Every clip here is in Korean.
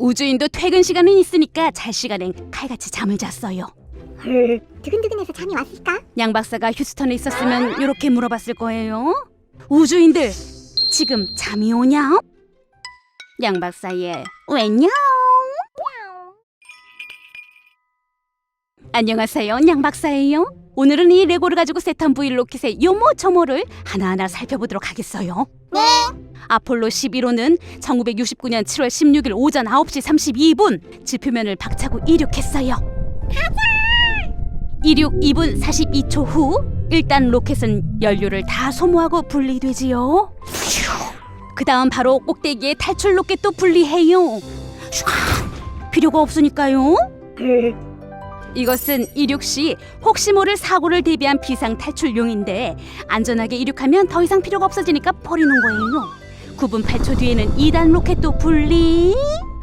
우주인도 퇴근 시간은 있으니까 잘 시간엔 칼같이 잠을 잤어요. 두근두근해서 잠이 왔을까? 양 박사가 휴스턴에 있었으면 이렇게 물어봤을 거예요. 우주인들 지금 잠이 오냐? 양 박사의 왜냐? 안녕하세요, 양 박사예요. 오늘은 이 레고를 가지고 세탄 V 로켓의 요모저모를 하나하나 살펴보도록 하겠어요. 네. 아폴로 11호는 1969년 7월 16일 오전 9시 32분 지표면을 박차고 이륙했어요. 이륙 2분 42초 후 일단 로켓은 연료를 다 소모하고 분리되지요. 그 다음 바로 꼭대기에 탈출 로켓도 분리해요. 슈아! 필요가 없으니까요. 이것은 이륙 시 혹시 모를 사고를 대비한 비상 탈출용인데 안전하게 이륙하면 더 이상 필요가 없어지니까 버리는 거예요. 9분 8초 뒤에는 2단 로켓도 분리.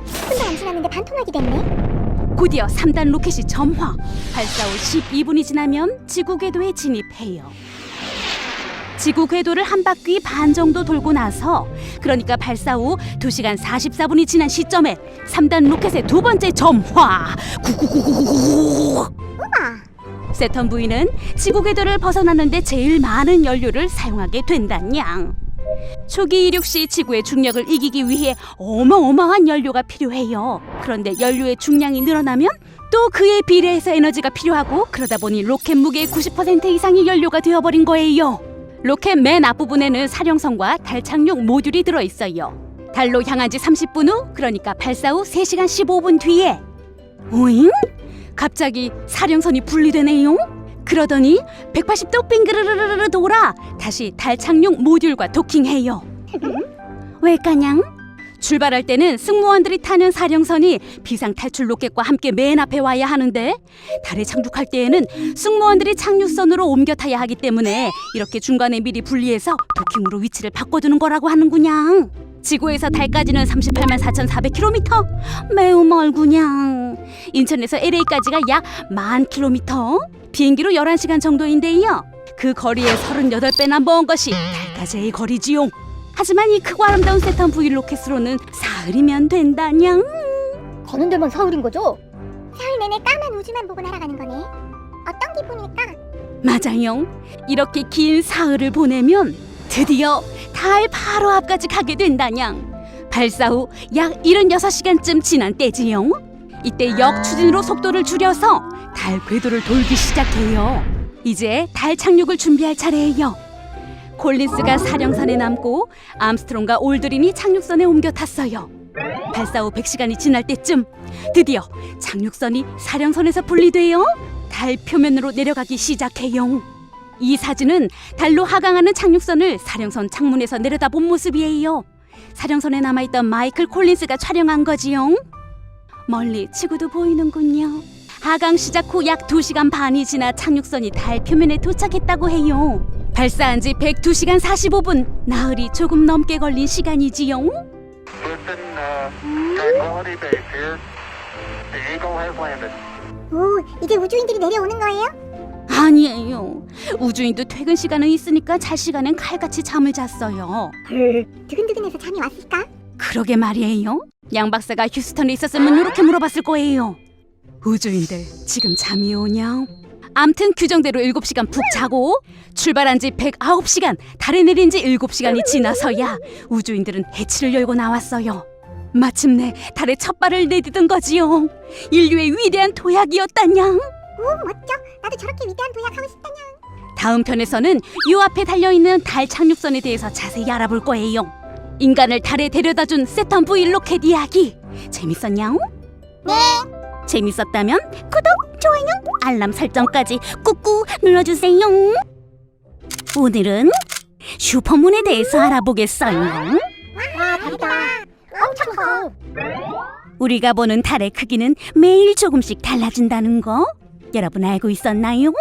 10분도 안 지났는데 반토막이 됐네. 곧이어 3단 로켓이 점화. 발사 후 12분이 지나면 지구 궤도에 진입해요. 지구 궤도를 한 바퀴 반 정도 돌고 나서 그러니까 발사 후 2시간 44분이 지난 시점에 3단 로켓의 두 번째 점화. 구구구구구구. 세턴 부인은 지구 궤도를 벗어나는데 제일 많은 연료를 사용하게 된다냥. 초기 이륙 시 지구의 중력을 이기기 위해 어마어마한 연료가 필요해요. 그런데 연료의 중량이 늘어나면 또 그에 비례해서 에너지가 필요하고 그러다 보니 로켓 무게의 90% 이상이 연료가 되어버린 거예요. 로켓 맨 앞부분에는 사령선과 달 착륙 모듈이 들어 있어요. 달로 향한 지 30분 후, 그러니까 발사 후 3시간 15분 뒤에 오잉? 갑자기 사령선이 분리되네요. 그러더니 180도 빙그르르르르 돌아 다시 달 착륙 모듈과 도킹해요. 왜까냥? 출발할 때는 승무원들이 타는 사령선이 비상 탈출 로켓과 함께 맨 앞에 와야 하는데 달에 착륙할 때에는 승무원들이 착륙선으로 옮겨 타야 하기 때문에 이렇게 중간에 미리 분리해서 도킹으로 위치를 바꿔두는 거라고 하는구냥. 지구에서 달까지는 38만 4,400km 매우 멀구냥. 인천에서 LA까지가 약 만 킬로미터 비행기로 11시간 정도인데요. 그 거리의 38배나 먼 것이 달까지의 거리지요. 하지만 이 크고 아름다운 세탄 V 로켓으로는 사흘이면 된다냥. 거는 데만 서울인 거죠? 사흘 내내 까만 우주만 보고 날아가는 거네. 어떤 기분일까? 맞아요. 이렇게 긴 사흘을 보내면 드디어 달 바로 앞까지 가게 된다냥. 발사 후 약 76시간쯤 지난 때지요. 이때 역추진으로 속도를 줄여서 달 궤도를 돌기 시작해요. 이제 달 착륙을 준비할 차례예요. 콜린스가 사령선에 남고 암스트롱과 올드린이 착륙선에 옮겨 탔어요. 발사 후 100시간이 지날 때쯤 드디어 착륙선이 사령선에서 분리돼요. 달 표면으로 내려가기 시작해요. 이 사진은 달로 하강하는 착륙선을 사령선 창문에서 내려다본 모습이에요. 사령선에 남아있던 마이클 콜린스가 촬영한 거지요. 멀리 지구도 보이는군요. 하강 시작 후약 2시간 반이 지나 착륙선이 달 표면에 도착했다고 해요. 발사한 지 102시간 45분, 나흘이 조금 넘게 걸린 시간이지요. Houston, uh, Tranquility Base here. The Eagle has landed. 오, 이제 우주인들이 내려오는 거예요? 아니에요. 우주인도 퇴근 시간은 있으니까 잘 시간엔 칼같이 잠을 잤어요. 두근두근해서 잠이 왔을까? 그러게 말이에요. 양 박사가 휴스턴에 있었으면 이렇게 물어봤을 거예요. 우주인들 지금 잠이 오냐? 암튼 규정대로 7시간 푹 자고 출발한 지 109시간, 달에 내린 지 7시간이 지나서야 우주인들은 해치를 열고 나왔어요. 마침내 달에 첫 발을 내디딘 거지요. 인류의 위대한 도약이었다냥. 오, 멋져. 나도 저렇게 위대한 도약하고 싶다냥. 다음 편에서는 요 앞에 달려 있는 달 착륙선에 대해서 자세히 알아볼 거예요. 인간을 달에 데려다 준 세턴 V 로켓 이야기 재밌었냐? 네. 재밌었다면 구독, 좋아요, 알람 설정까지 꾹꾹 눌러주세요. 오늘은 슈퍼문에 대해서 알아보겠어요. 와, 달이다. 엄청 커. 우리가 보는 달의 크기는 매일 조금씩 달라진다는 거 여러분 알고 있었나요?